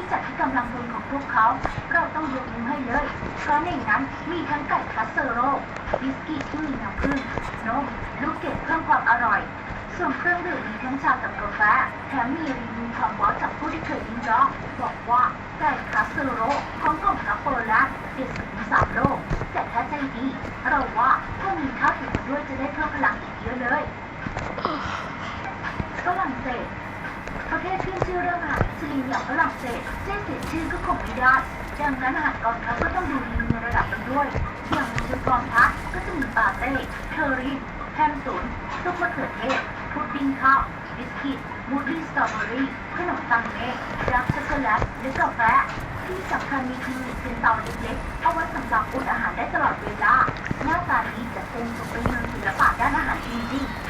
ที่จัดที่กำลังพลของพวกเขา เราต้องยกนิ้วให้เลย เพราะในนั้นมีทั้งไก่คัสเซอโร่บิสกิตที่มีน้ำผึ้งนมลูกเกดเพิ่มความอร่อย ส่วนเครื่องดื่มมีทั้งชากับกาแฟแถมมีรีวิวความว้าวจากผู้ที่เคยลิ้มลองบอกว่าไก่คัสเซอโร่ของกลุ่มทัพเปอร์และเจ็ดสิบสามโลก แต่ถ้าใจดี เราว่าถ้ามีข้าวถึงด้วยจะได้เพิ่มพลังอีกเยอะเลยฝรั่งเศสประเทศขึ้นชื่อเรื่องอาหาร อิตาลีอย่างฝรั่งเศสเจ๊เสียชื่อก็คงไม่ได้ดังนั้นอาหารกองทัพก็ต้องดูดีในระดับหนึงด้วย อย่างในชุดกองทัพก็จะมีปาเต้เทอรินแฮมตุ๋นซุปมะเขือเทศพุดดิ้งข้าวบิสกิตมูดดี้สตรอเบอรี่ขนมปังเมกดาร์กช็อกโกแลตและกาแฟที่สำคัญมีคลินิกเป็นเตาเล็กๆเอาไว้สำหรับอุ่นอาหารได้ตลอดเวลาหน้าตาดีจัดเต็มสมเป็นเมืองศิลปะด้านอาหารจริงๆ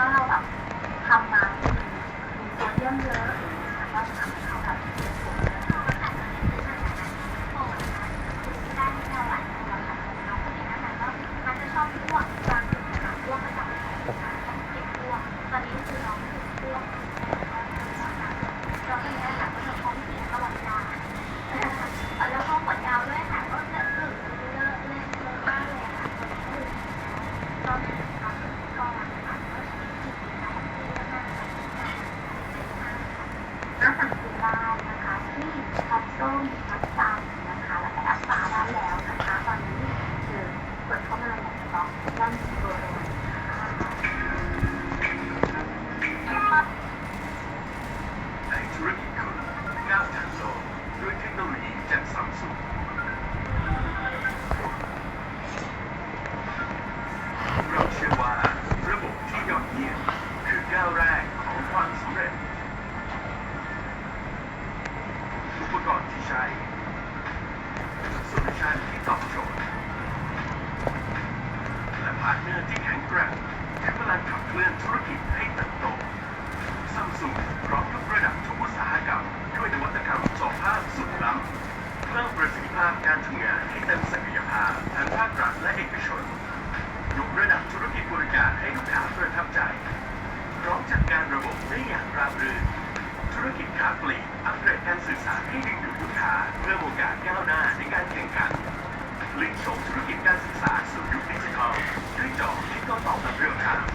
าเราแบบทำมามีโซเดียมเยอะก็จะทำให้เขาแบบเป็นผลได้ไม่เท่าไหร่นะคะน้องคนนี้นะคะก็มันจะชอบพวกกลางนะคะพวกมาจากเก็บพวกตอนนี้คือน้องคือพวกเราเป็นอาหารก็จะท้องเสียตลอดเวลาแล้วก็หัวยาวด้วยค่ะก็จะตื่นเยอะเล่นเยอะมากเลยค่ะก็ทำก็นะคะก็ใช้ที่ดีนะคะที่มากๆ หน้าสั่งซื้อได้นะคะที่พัดส้มช็อปซันนะคะแล้วก็แอปฟ้าได้แล้วนะคะตอนนี้คือเปิดเข้ามาอย่างเฉพาะด้านบลยนในธุรกิจคุณก้าวทันโลกด้วยเทคโนโลยีจากซัมซุง โซลูชันที่ตอบโจทย์ และพาร์ทเนอร์ที่แข็งแกร่งคือพลังขับเคลื่อนธุรกิจให้เติบโตซัมซุงพร้อมยกระดับทุกอุตสาหกรรม ด้วยนวัตกรรมจอภาพสุดล้ำเพิ่มประสิทธิภาพการทำงานให้เต็มศักยภาพทั้งภาครัฐและเอกชน ยกระดับธุรกิจบริการให้ลูกค้าประทับใจ พร้อมจัดการระบบได้อย่างราบรื่น ธุรกิจค้าปลีกอัปเกรดการสื่อสารให้ดึงดูดลูกค้าเพื่อโอกาสก้าวหน้าในการแข่งขันพลิกโฉมธุรกิจการศึกษาสู่ยุคดิจิทัลด้วยจอที่โต้ตอบแบบเรียลไทม์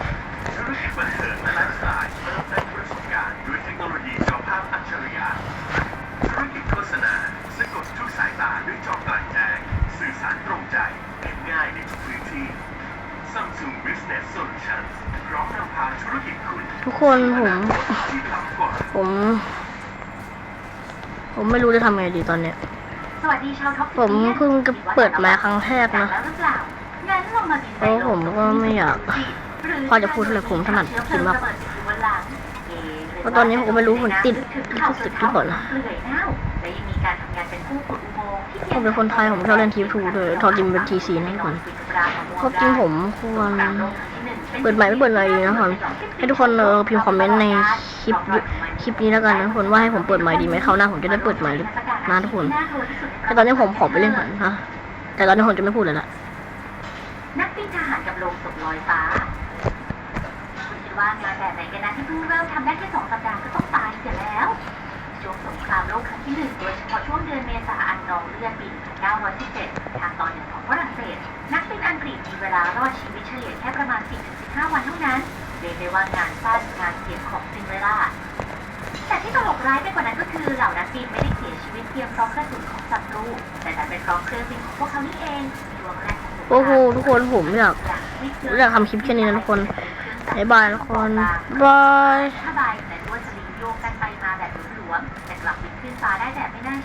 ธุรกิจบันเทิงและไลฟ์สไตล์เติมเต็มประสบการณ์ด้วยเทคโนโลยีจอภาพอัจฉริยะธุรกิจโฆษณาสะกดทุกสายตาด้วยจอกลางแจ้งสื่อสารตรงใจเห็นง่ายในทุกพื้นที่ Samsung Business Solutions พร้อมนำพาธุรกิจคุณทุกคนผมที่ล้ำกว่า ผม ผมไม่รู้จะทำไงดีตอนเนี้ย สวัสดีชาวท็อปผมเพิ่งจะเปิดมาครั้งแรกนะแล้วหรือเปล่างั้นเรามาดีไซน์เพราะผมก็ไม่อยากหรือพอจะพูดอะไรผมถนัดกินมากเพราะตอนนี้ผมก็ไม่รู้ผมติดลิขสิทธิ์หรือเปล่านะเปลือยเน่าและยังมีการทำงานเป็นผู้ขุดอุโมงค์ที่ผมเป็นคนไทยผมชอบเล่นทีทูเลยทอจิมเป็นทีซีนั่นก่อนเพราะจริงผมควร เปิดใหม่ไม่เปิดใหม่ดีนะครับให้ทุกคนเออพิมพ์คอมเมนต์ในคลิปคลิปนี้แล้วกันนะทุกคนว่าให้ผมเปิดใหม่ดีไหมคราวหน้าผมจะได้เปิดใหม่หรือนะทุกคน แต่ตอนนี้ผมขอไปเล่นก่อนนะแต่ตอนนี้ผมจะไม่พูดเลยละนักบินทหารกับโลงศพลอยฟ้าคุณคิดว่างานแบบไหนกันนะที่เพิ่งเริ่มทำได้แค่สองสัปดาห์ก็ต้องตายเสียแล้วช่วงสงครามโลกครั้งที่หนึ่งโดยเฉพาะช่วงเดือนเมษาอันนองเลื่อนปี1917ทางตอนเหนือ อังกฤษมีเวลารอดชีวิตเฉลี่ยแค่ประมาณ10-15 วันเท่านั้นเรียกได้ว่างานสั้นงานเสี่ยงของจริงเลยล่ะแต่ที่ตลกร้ายไปกว่านั้นก็คือเหล่านักบินไม่ได้เสียชีวิตเพียงเพราะกระสุนของศัตรูแต่ดันเป็นเพราะเครื่องบินของพวกเขานี่เองดวงแรกของโอ้โหทุกคนผมอยากอยากทำคลิปแค่นี้นะทุกคนบายบายทุกคนบายผ้าใบและลวดสลิงโยกกันไปมาแบบหลวมแต่กลับบินขึ้นฟ้าได้แบบไม่น่าเชื่อ